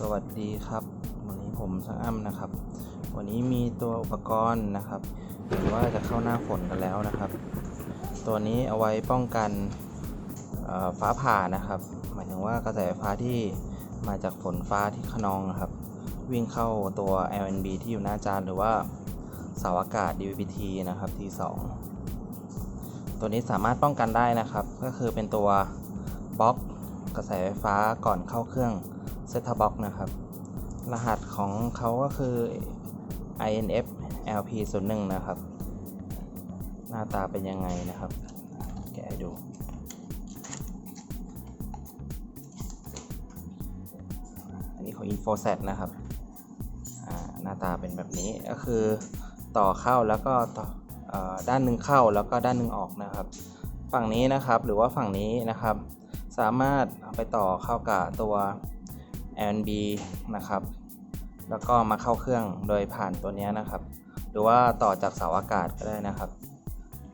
สวัสดีครับ วันนี้ผมช่างอ้ำนะครับ วันนี้มีตัวอุปกรณ์นะครับเห็นว่าจะเข้าหน้าฝนกันแล้วนะครับ ตัวนี้เอาไว้ป้องกันฟ้าผ่านะครับ หมายถึงว่ากระแสไฟฟ้าที่มาจากฝนฟ้าที่ขนองนะครับ วิ่งเข้าตัว LNB ที่อยู่หน้าจานหรือว่าเสาอากาศ DVB-T นะครับ T2 ตัวนี้สามารถป้องกันได้นะครับ ก็คือเป็นตัวบล็อกกระแสไฟฟ้าก่อนเข้าเครื่อง เซตบ็อกนะครับ รหัสของเขาก็คือ INF LP 0 1นะครับ หน้าตาเป็นยังไงนะครับ แกให้ดู อันนี้ของ InfoSat นะครับ หน้าตาเป็นแบบนี้ก็คือต่อเข้าแล้วก็ต่อด้านหนึ่งเข้าแล้วก็ด้านหนึ่งออกนะครับ ฝั่งนี้นะครับหรือว่าฝั่งนี้นะครับ สามารถไปต่อเข้ากับตัว LNB นะครับ แล้วก็มาเข้าเครื่องโดยผ่านตัวนี้นะครับ หรือว่าต่อจากเสาอากาศก็ได้นะครับ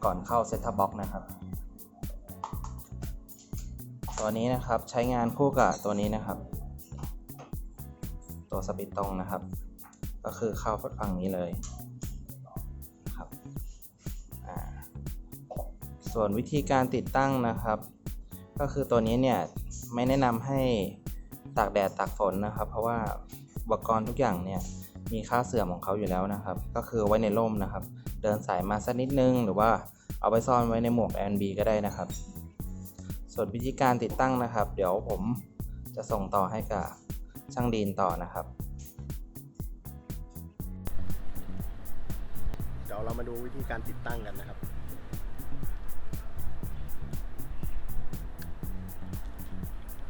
ก่อนเข้าเซ t ต o บ็อกนะครับ ตัวนี้นะครับใช้งานคู่กับตัวนี้นะครับ ตัวสปิตตรงนะครับ ก็คือเข้าฝั่งนี้เลยครับส่วนวิธีการติดตั้งนะครับ ก็คือตัวนี้เนี่ยไม่แนะนำให้ ตากแดดตากฝนนะครับ เพราะว่าอุปกรณ์ทุกอย่างเนี่ยมีค่าเสื่อมของเขาอยู่แล้วนะครับ ก็คือไว้ในร่มนะครับ เดินสายมาสักนิดนึง หรือว่าเอาไปซ่อนไว้ในหมวก NB ก็ได้นะครับ ส่วนวิธีการติดตั้งนะครับ เดี๋ยวผมจะส่งต่อให้กับช่างดีนต่อนะครับ เดี๋ยวเรามาดูวิธีการติดตั้งกันนะครับ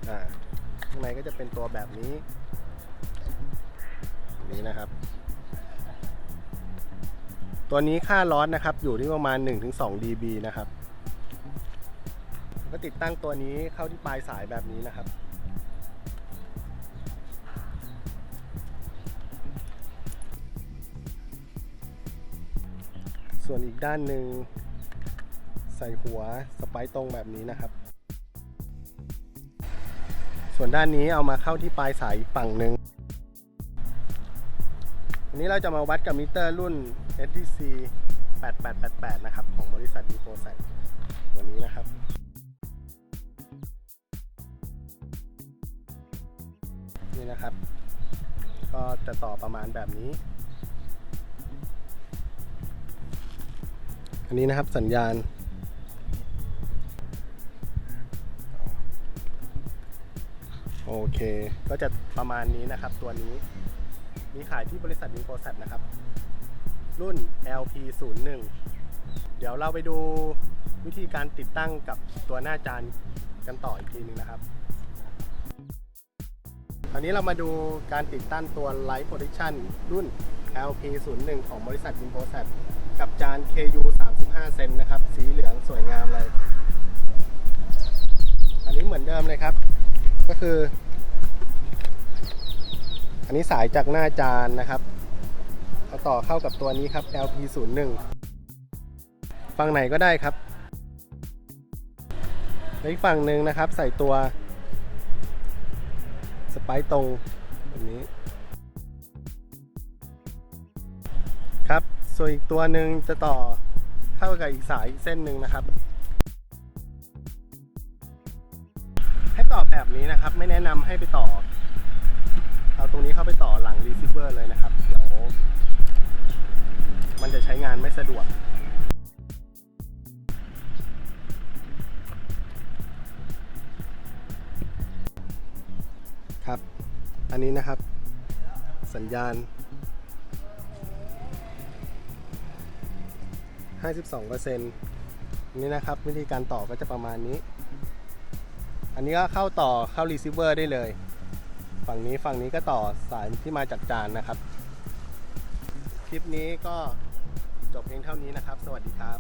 อ่า ข้างในก็จะเป็นตัวแบบนี้นี้นะครับ ตัวนี้ค่าร้อนนะครับ อยู่ที่ประมาณ 1-2 dB นะครับ ก็ติดตั้งตัวนี้เข้าที่ปลายสายแบบนี้นะครับส่วนอีกด้านหนึ่งใส่หัวสไปร์ตรงแบบนี้นะครับ ส่วนด้านนี้เอามาเข้าที่ปลายสายฝั่งหนึ่งอันนี้เราจะมาวัดกับมิเตอร์รุ่น STC 8888 นะครับ ของบริษัท d e p o s a t ตัวนี้นะครับนี่นะครับ ก็จะต่อประมาณแบบนี้ อันนี้นะครับสัญญาณ โอเค ก็จะประมาณนี้นะครับตัวนี้ มีขายที่บริษัทนิโคสัตนะครับ รุ่น LP01 เดี๋ยวเราไปดูวิธีการติดตั้งกับตัวหน้าจานกันต่ออีกทีหนึงนะครับคราวนี้เรามาดูการติดตั้งตัว Light Protection รุ่น LP01 ของบริษัท i n f o s a t กับจาน KU 35 เซนนะครับ สีเหลืองสวยงามเลย อันนี้เหมือนเดิมเลยครับ ก็คือ อันนี้สายจากหน้าจานนะครับเอาต่อเข้ากับตัวนี้ครับ LP01 ฝั่งไหนก็ได้ครับแล้วอีกฝั่งหนึ่งนะครับ ใส่ตัวสไปร์ตรงแบบนี้ ครับ ส่วนอีกตัวหนึ่งจะต่อเข้ากับอีกสายอีกเส้นหนึ่งนะครับ ต่อแบบนี้นะครับ ไม่แนะนำให้ไปต่อ เอาตรงนี้เข้าไปต่อหลังรีเซิเวอร์เลยนะครับ เดี๋ยว มันจะใช้งานไม่สะดวกครับ อันนี้นะครับ สัญญาณ 52%นี่นะครับ วิธีการต่อก็จะประมาณนี้ อันนี้ก็เข้าต่อเข้ารีเซิเวอร์ได้เลย ฝั่งนี้ฝั่งนี้ก็ต่อสายที่มาจากจานนะครับ คลิปนี้ก็จบเพียงเท่านี้นะครับ สวัสดีครับ